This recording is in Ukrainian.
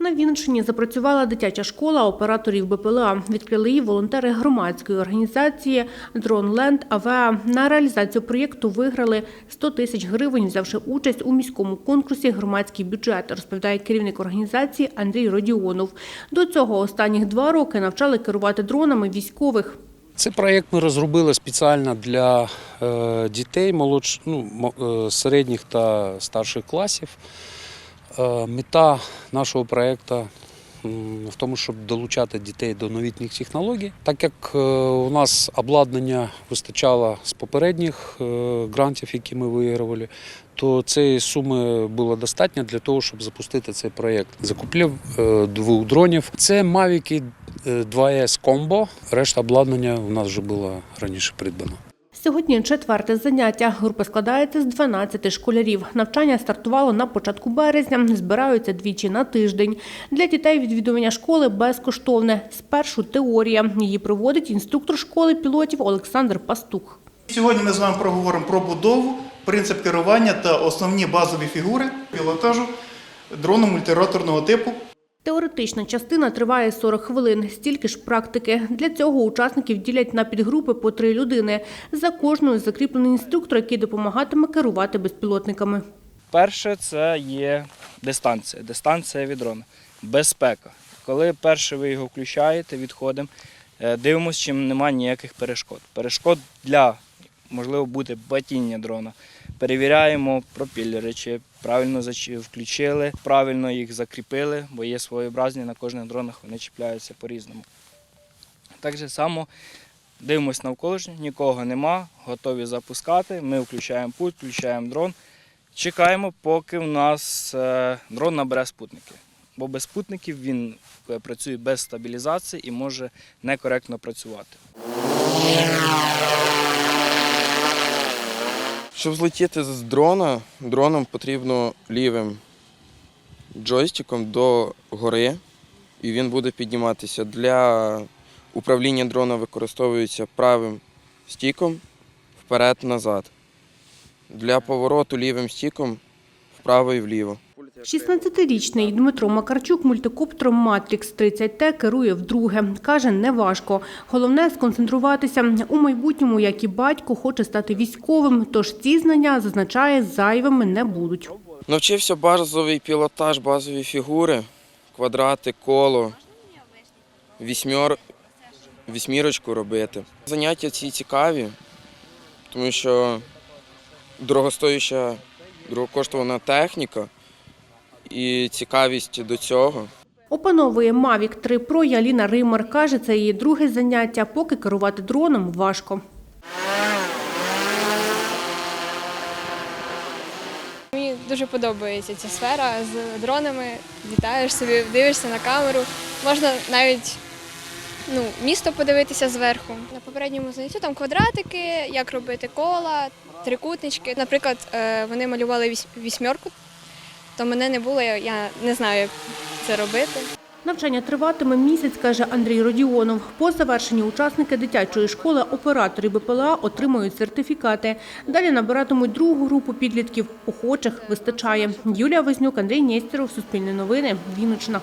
На Вінниччині запрацювала дитяча школа операторів БПЛА. Відкрили її волонтери громадської організації «Дронленд АВА». На реалізацію проєкту виграли 100 тисяч гривень, взявши участь у міському конкурсі «Громадський бюджет», розповідає керівник організації Андрій Родіонов. До цього останніх два роки навчали керувати дронами військових. Цей проєкт ми розробили спеціально для е, дітей молодш... ну, е, середніх та старших класів. Е, Мета нашого проєкту в тому, щоб долучати дітей до новітніх технологій. Так як е, у нас обладнання вистачало з попередніх е, грантів, які ми вигравали, то цієї суми було достатньо для того, щоб запустити цей проєкт. Закупив е, двох дронів. Це Mavic 2S Combo. Решта обладнання у нас вже було раніше придбано. Сьогодні четверте заняття. Група складається з 12 школярів. Навчання стартувало на початку березня. Збираються двічі на тиждень. Для дітей відвідування школи безкоштовне. Спершу теорія. Її проводить інструктор школи пілотів Олександр Пастух. Сьогодні ми з вами проговоримо про будову, принцип керування та основні базові фігури пілотажу дрону мультироторного типу. Теоретична частина триває 40 хвилин, стільки ж практики. Для цього учасників ділять на підгрупи по три людини. За кожною закріплений інструктор, який допомагатиме керувати безпілотниками. Перше це є дистанція. Дистанція від дрона. Безпека. Коли перше ви його включаєте, відходимо, е, дивимося, чим немає ніяких перешкод. Перешкод для, можливо, бути батіння дрона. Перевіряємо пропілери, чи правильно включили, правильно їх закріпили, бо є своєобразні на кожних дронах, вони чіпляються по-різному. Так же само дивимося навколишнє, нікого нема, готові запускати. Ми включаємо пульт, включаємо дрон. Чекаємо, поки в нас е, дрон набере спутники. Бо без спутників він е, працює без стабілізації і може некоректно працювати. Щоб злетіти з дрона, дроном потрібно лівим джойстиком до гори, і він буде підніматися. Для управління дрона використовується правим стіком вперед-назад. Для повороту лівим стіком вправо і вліво. 16-річний Дмитро Макарчук мультикоптером Матрікс 30Т керує вдруге. Каже, неважко. Головне сконцентруватися. У майбутньому, як і батько, хоче стати військовим, тож ці знання, зазначає, зайвими не будуть. Навчився базовий пілотаж, базові фігури, квадрати, коло, вісьмьор, вісьмірочку робити. Заняття ці цікаві, тому що дорогостоюча, дорогокоштована техніка і цікавість до цього. Опановує Mavic 3 Pro і Аліна Римар. Каже, це її друге заняття, поки керувати дроном важко. Мені дуже подобається ця сфера з дронами. Літаєш собі, дивишся на камеру. Можна навіть ну, місто подивитися зверху. На попередньому занятті там квадратики, як робити кола, трикутнички. Наприклад, е, вони малювали вісь- вісьмерку, то мене не було, я- не знаю, як це робити. Навчання триватиме місяць, каже Андрій Родіонов. По завершенні учасники дитячої школи оператори БПЛА отримують сертифікати. Далі набиратимуть другу групу підлітків. Охочих вистачає. Юлія Вознюк, Андрій Нестеров, Суспільне новини, Вінниччина.